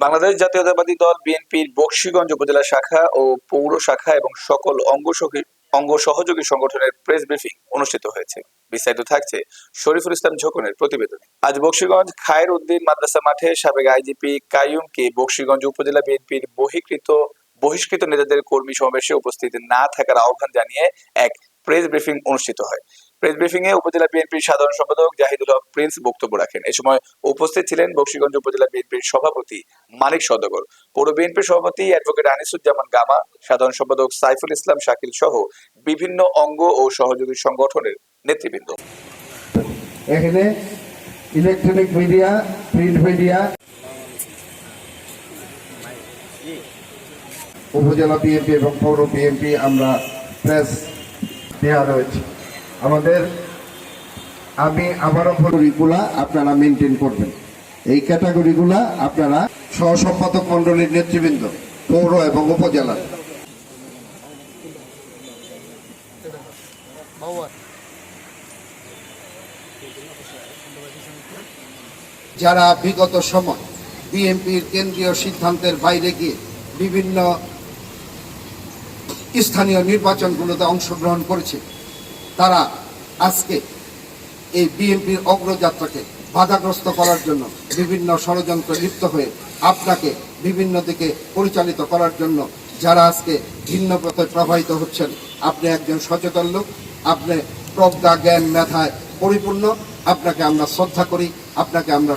বাংলাদেশ জাতীয়তাবাদী দল বিএনপির বক্সিগঞ্জ উপজেলা শাখা ও পৌর শাখা এবং সকল অঙ্গ অঙ্গ সহযোগী সংগঠনের প্রেস ব্রিফিং অনুষ্ঠিত হয়েছে। বিস্তারিত থাকছে শরীফুল ইসলাম ঝোকনের প্রতিবেদনে। আজ বক্সিগঞ্জ খায়ের উদ্দিন মাদ্রাসা মাঠে সাবেক আইজিপি কাইয়ুমকে বক্সিগঞ্জ উপজেলা বিএনপির বহিষ্কৃত বহিষ্কৃত নেতাদের কর্মী সমাবেশে উপস্থিত না থাকার আহ্বান জানিয়ে এক প্রেস ব্রিফিং অনুষ্ঠিত হয়। প্রেস ব্রিফিং এ উপজেলা বিএনপির সাধারণ সম্পাদক জাহিদুল হক প্রিন্স বক্তব্য রাখেন। এ সময় উপস্থিত ছিলেন বক্সিগঞ্জ উপজেলা বিএনপির সভাপতি মানিক সদগর পৌর বিএনপির সভাপতি অ্যাডভোকেট আনিসুজ্জামান গামা, সাধারণ সম্পাদক সাইফুল ইসলাম শাকিল সহ বিভিন্ন অঙ্গ ও সহযোগী সংগঠনের নেতৃবৃন্দ। এখানে ইলেকট্রনিক মিডিয়া, প্রিন্ট মিডিয়া, উপজেলা বিএনপি এবং পৌর বিএনপি আমরা প্রেস দেওয়া রয়েছে। আমাদের, আমি আবারও ক্যাটাগরিগুলা আপনারা মেনটেন করবেন। এই ক্যাটাগরিগুলা আপনারা সহ সম্পাদক মন্ডলীর নেতৃবৃন্দ, পৌর এবং উপজেলার যারা বিগত সময় বিএনপির কেন্দ্রীয় সিদ্ধান্তের বাইরে গিয়ে বিভিন্ন স্থানীয় নির্বাচনগুলোতে অংশগ্রহণ করেছে তারা আজকে এই বিএনপির অগ্রযাত্রাকে বাধাগ্রস্ত করার জন্য বিভিন্ন ষড়যন্ত্র লিপ্ত হয়ে আপনাকে বিভিন্ন দিকে পরিচালিত করার জন্য যারা আজকে ভিন্ন পথে প্রবাহিত হচ্ছেন, আপনি একজন সচেতন লোক, আপনি প্রজ্ঞা, জ্ঞান, মেধায় পরিপূর্ণ, আপনাকে আমরা শ্রদ্ধা করি, আপনাকে আমরা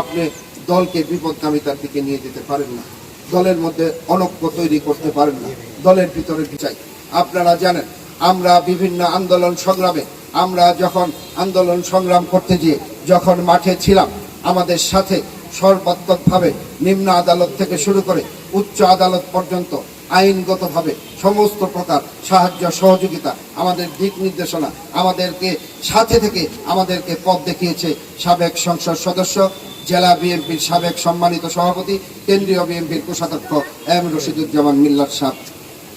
আপনি দলকে বিপদগামিতার দিকে নিয়ে যেতে পারেন না। দলের মধ্যে অনক্য তৈরি করতে পারেন না। দলের ভিতরে বিচাই আপনারা জানেন আমরা বিভিন্ন আন্দোলন সংগ্রামে, আমরা যখন আন্দোলন সংগ্রাম করতে গিয়ে যখন মাঠে ছিলাম, আমাদের সাথে সর্বাত্মকভাবে নিম্ন আদালত থেকে শুরু করে উচ্চ আদালত পর্যন্ত আইনগতভাবে সমস্ত প্রকার সাহায্য, সহযোগিতা, আমাদের দিক নির্দেশনা, আমাদেরকে সাথে থেকে আমাদেরকে পথ দেখিয়েছে সাবেক সংসদ সদস্য, জেলা বিএনপির সাবেক সম্মানিত সভাপতি, কেন্দ্রীয় বিএনপির কোষাধ্যক্ষ এম রশিদুজ্জামান মিল্লাত সাহ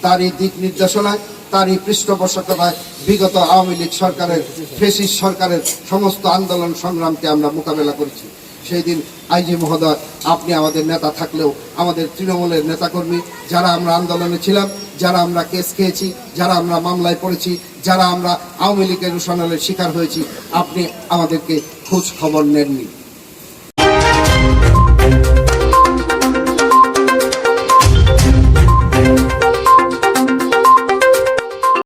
তারই দিক নির্দেশনায় তারই পৃষ্ঠপোষকতায় বিগত আওয়ামী লীগ সরকারের, ফেসিস সরকারের সমস্ত আন্দোলন সংগ্রামকে আমরা মোকাবেলা করেছি। সেই দিন আইজি মহোদয়, আপনি আমাদের নেতা থাকলেও আমাদের তৃণমূলের নেতাকর্মী, যারা আমরা আন্দোলনে ছিলাম, যারা আমরা কেস খেয়েছি, যারা আমরা মামলায় পড়েছি, যারা আমরা আওয়ামী লীগের রোশনালের শিকার হয়েছি, আপনি আমাদেরকে খোঁজ খবর নেননি।